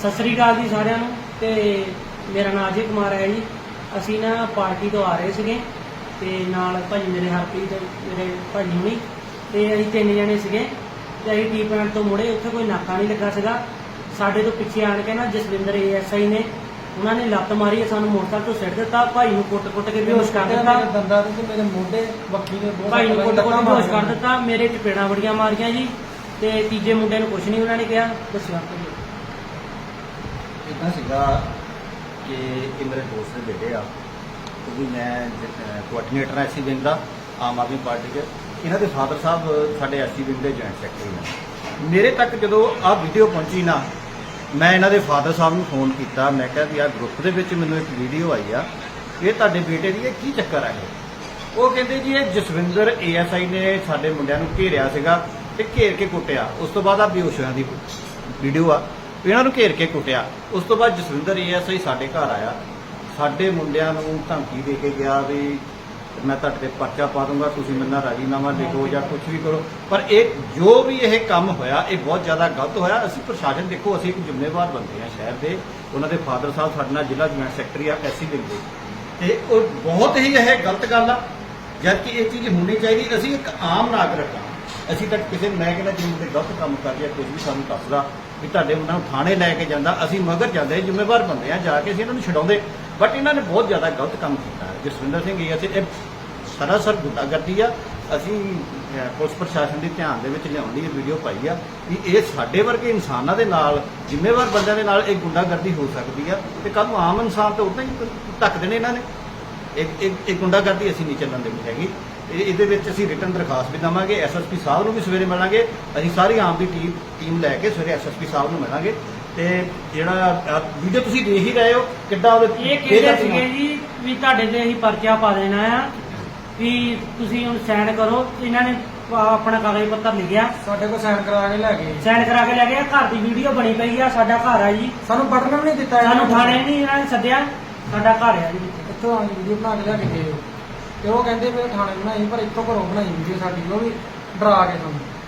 ਸਤਿ ਸ੍ਰੀ ਅਕਾਲ ਜੀ ਸਾਰਿਆਂ ਨੂੰ ਤੇ ਮੇਰਾ ਨਾਮ ਅਜੇ ਕੁਮਾਰ ਹੈ ਜੀ। ਅਸੀਂ ਨਾ ਪਾਰਟੀ ਤੋਂ ਆ ਰਹੇ ਸੀਗੇ ਤੇ ਨਾਲ ਭਾਜੀ ਮੇਰੇ ਹਰਪ੍ਰੀਤ ਮੇਰੇ ਭਾਜੀ ਹੁਣੀ ਤੇ ਅਸੀਂ ਤਿੰਨ ਜਣੇ ਸੀਗੇ ਤੇ ਅਸੀਂ ਟੀ ਪੁਆਇੰਟ ਤੋਂ ਮੁੜੇ ਉੱਥੇ ਕੋਈ ਨਾਕਾ ਨਹੀਂ ਲੱਗਾ ਸੀਗਾ। ਸਾਡੇ ਤੋਂ ਪਿੱਛੇ ਆਣ ਕੇ ਨਾ ਜਸਵਿੰਦਰ ਏਐਸਆਈ ਨੇ ਉਹਨਾਂ ਨੇ ਲੱਤ ਮਾਰੀ ਸਾਨੂੰ ਮੋਟਰਸਾਈਕਲ ਤੋਂ ਸਿੱਟ ਦਿੱਤਾ। ਭਾਈ ਨੂੰ ਕੁੱਟ-ਕੁੱਟ ਕੇ ਬੇਹੋਸ਼ ਕਰ ਦਿੱਤਾ। ਦੰਦਾਂ ਤੇ ਤੇ ਮੇਰੇ ਮੋਢੇ ਬੱਖੀ ਨੇ ਬਹੁਤ ਭਾਈ ਨੂੰ ਕੁੱਟ-ਕੁੱਟ ਬੇਹੋਸ਼ ਕਰ। ਦਿੱਤਾ। ਮੇਰੇ ਚਪੇੜਾਂ ਬੜੀਆਂ ਮਾਰੀਆਂ ਜੀ ਤੇ ਤੀਜੇ ਮੁੰਡੇ ਨੂੰ ਕੁਝ ਨਹੀਂ ਉਹਨਾਂ ਨੇ ਕਿਹਾ। ਦੱਸਿਆ ਭਾਈ ਇਦਾਂ ਸੀਗਾ ਕਿ ਇਹ ਮੇਰੇ ਦੋਸਤ ਦੇ ਬੇਟੇ ਆ। ਕਿਉਂਕਿ ਮੈਂ ਕੋਆਰਡੀਨੇਟਰ ਐ ਐਸਸੀ ਵਿੰਗ ਦਾ, ਆਮ ਆਦਮੀ ਪਾਰਟੀ 'ਚ ਇਹਨਾਂ ਦੇ ਫਾਦਰ ਸਾਹਿਬ ਸਾਡੇ ਐਸਸੀ ਵਿੰਗ ਦੇ ਜੁਆਇੰਟ ਸੈਕਟਰੀ ਨੇ। ਮੇਰੇ ਤੱਕ ਜਦੋਂ ਆਹ ਵੀਡੀਓ ਪਹੁੰਚੀ ਨਾ, ਮੈਂ ਇਹਨਾਂ ਦੇ ਫਾਦਰ ਸਾਹਿਬ ਨੂੰ ਫੋਨ ਕੀਤਾ। ਮੈਂ ਕਿਹਾ ਵੀ ਆਹ ਗਰੁੱਪ ਦੇ ਵਿੱਚ ਮੈਨੂੰ ਇੱਕ ਵੀਡੀਓ ਆਈ ਆ। ਇਹ ਤੁਹਾਡੇ ਬੇਟੇ ਦੀ ਇਹ ਕੀ ਚੱਕਰ ਹੈ ਇਹ? ਉਹ ਕਹਿੰਦੇ ਜੀ, ਇਹ ਜਸਵਿੰਦਰ ਏਐਸਆਈ ਨੇ ਸਾਡੇ ਮੁੰਡਿਆਂ ਨੂੰ ਘੇਰਿਆ ਸੀਗਾ ਤੇ ਘੇਰ ਕੇ ਕੁੱਟਿਆ। ਉਸ ਤੋਂ ਬਾਅਦ ਆ ਬੇਹੋਸ਼ ਹੋਇਆਂ ਦੀ ਵੀਡੀਓ ਆ। ਇਹਨਾਂ ਨੂੰ ਘੇਰ ਕੇ ਕੁੱਟਿਆ। ਉਸ ਤੋਂ ਬਾਅਦ ਜਸਵਿੰਦਰ ਏਐਸਆਈ ਸਾਡੇ ਘਰ ਆਇਆ। ਸਾਡੇ ਮੁੰਡਿਆਂ ਨੂੰ ਧਮਕੀ ਦੇ ਕੇ ਗਿਆ ਵੀ ਮੈਂ ਤੁਹਾਡੇ ਤੇ ਪਰਚਾ ਪਾ ਦੂੰਗਾ ਤੁਸੀਂ ਮੇਰੇ ਨਾਲ ਰਾਜੀਨਾਮਾ ਲਿਖੋ ਜਾਂ ਕੁਝ ਵੀ ਕਰੋ। ਪਰ ਇਹ ਜੋ ਵੀ ਇਹ ਕੰਮ ਹੋਇਆ ਇਹ ਬਹੁਤ ਜ਼ਿਆਦਾ ਗਲਤ ਹੋਇਆ। ਅਸੀਂ ਪ੍ਰਸ਼ਾਸਨ ਦੇਖੋ ਅਸੀਂ ਇੱਕ ਜ਼ਿੰਮੇਵਾਰ ਬੰਦੇ ਆ ਸ਼ਹਿਰ ਦੇ। ਉਹਨਾਂ ਦੇ ਫਾਦਰ ਸਾਹਿਬ ਸਾਡੇ ਨਾਲ ਜ਼ਿਲ੍ਹਾ ਜੁਆਇੰਟ ਸੈਕਟਰੀ ਆ ਐਸੀ ਦੇ ਤੇ ਉਹ ਬਹੁਤ ਹੀ ਇਹ ਗਲਤ ਗੱਲ ਆ ਜਦ ਕਿ ਇਹ ਚੀਜ਼ ਹੋਣੀ ਚਾਹੀਦੀ ਅਸੀਂ ਇੱਕ ਆਮ ਨਾਗਰਿਕ ਆ ਅਸੀਂ ਤਾਂ ਕਿਸੇ ਮੈਂ ਕਹਿੰਦਾ ਜਿੰਨੇ ਦੇ ਗਲਤ ਕੰਮ ਕਰ ਰਿਹਾ ਕੁਝ ਵੀ ਸਾਨੂੰ ਦੱਸਦਾ ਵੀ ਤੁਹਾਡੇ ਉਹਨਾਂ ਨੂੰ ਥਾਣੇ ਲੈ ਕੇ ਜਾਂਦਾ, ਅਸੀਂ ਮਗਰ ਜਾਂਦੇ, ਜ਼ਿੰਮੇਵਾਰ ਬੰਦੇ ਆ, ਜਾ ਕੇ ਅਸੀਂ ਇਹਨਾਂ ਨੂੰ ਛਡਾਉਂਦੇ। ਬਟ ਇਹਨਾਂ ਨੇ ਬਹੁਤ ਜ਼ਿਆਦਾ ਗਲਤ ਕੰਮ ਕੀਤਾ। ਹੈ। ਜਸਵਿੰਦਰ ਸਿੰਘ ਇਹ ਅਸੀਂ ਇਹ ਸਰਾਸਰ ਗੁੰਡਾਗਰਦੀ ਆ। ਅਸੀਂ ਪੁਲਿਸ ਪ੍ਰਸ਼ਾਸਨ ਦੀ ਧਿਆਨ ਦੇ ਵਿੱਚ ਲਿਆਉਣ ਲਈ ਇਹ ਵੀਡੀਓ ਪਾਈ ਆ ਵੀ ਇਹ ਸਾਡੇ ਵਰਗੇ ਇਨਸਾਨਾਂ ਦੇ ਨਾਲ, ਜ਼ਿੰਮੇਵਾਰ ਬੰਦਿਆਂ ਦੇ ਨਾਲ ਇਹ ਗੁੰਡਾਗਰਦੀ ਹੋ ਸਕਦੀ ਆ। ਤੇ ਕੱਲ ਨੂੰ ਆਮ ਇਨਸਾਨ ਤੇ ਉਦਾਂ ਹੀ ਧੱਕ ਦੇਣੇ ਇਹਨਾਂ ਨੇ। ਇੱਕ ਇੱਕ ਇੱਕ ਗੁੰਡਾਗਰਦੀ ਅਸੀਂ ਨਹੀਂ ਚੱਲਣ ਦੇਣੀ ਹੈਗੀ। ਇਹ ਇਹਦੇ ਵਿੱਚ ਅਸੀਂ ਰਿਟਰਨ ਦਰਖਾਸਤ ਵੀ ਦਵਾਂਗੇ ਐਸਐਸਪੀ ਸਾਹਿਬ ਨੂੰ ਵੀ ਸਵੇਰੇ ਮਿਲਾਂਗੇ। ਅਸੀਂ ਸਾਰੀ ਆਮ ਦੀ ਟੀਮ ਟੀਮ ਲੈ ਕੇ ਸਵੇਰੇ ਐਸਐਸਪੀ ਸਾਹਿਬ ਨੂੰ ਮਿਲਾਂਗੇ। ਤੇ ਜਿਹੜਾ ਵੀਡੀਓ ਤੁਸੀਂ ਦੇਖ ਹੀ ਰਹੇ ਹੋ ਕਿੱਦਾਂ ਉਹਦੇ ਇਹ ਕਹਿੰਦੇ ਸੀਗੇ ਜੀ ਵੀ ਤੁਹਾਡੇ ਤੇ ਅਸੀਂ ਪਰਚਾ ਪਾ ਦੇਣਾ ਆ ਵੀ ਤੁਸੀਂ ਹੁਣ ਸਾਈਨ ਕਰੋ। ਇਹਨਾਂ ਨੇ ਆ- ਆਪਣਾ ਕਾਗਜ਼ ਪੱਤਰ ਲਿਖਿਆ। ਸਾਡੇ ਕੋਲ ਸਾਈਨ ਕਰਾ ਕੇ ਲੈ ਗਏ। ਸਾਈਨ ਕਰਾ ਕੇ ਲੈ ਗਏ। ਘਰ ਦੀ ਵੀਡੀਓ ਬਣੀ ਪਈ ਆ ਸਾਡਾ ਘਰ ਆ ਜੀ। ਸਾਨੂੰ ਪੜਨ ਵੀ ਨਹੀਂ ਦਿੱਤਾ ਸਾਨੂੰ ਨੇ। ਥਾਣੇ ਨਹੀਂ ਇਹਨਾਂ ਨੇ ਸੱਦਿਆ। ਸਾਡਾ ਘਰ ਆ ਜੀ। ਇੱਥੋਂ ਆਈ ਵੀਡੀਓ ਬਣਾ ਕੇ ਲਿਆ ਕੇ ਗਏ ਤੇ ਉਹ ਕਹਿੰਦੇ ਵੀ ਥਾਣੇ ਬਣਾਈ ਪਰ ਇੱਥੋਂ ਘਰੋਂ ਬਣਾਈ ਵੀਡੀਓ ਸਾਡੀ, ਉਹ ਵੀ ਡਰਾ ਕੇ ਸਾਨੂੰ।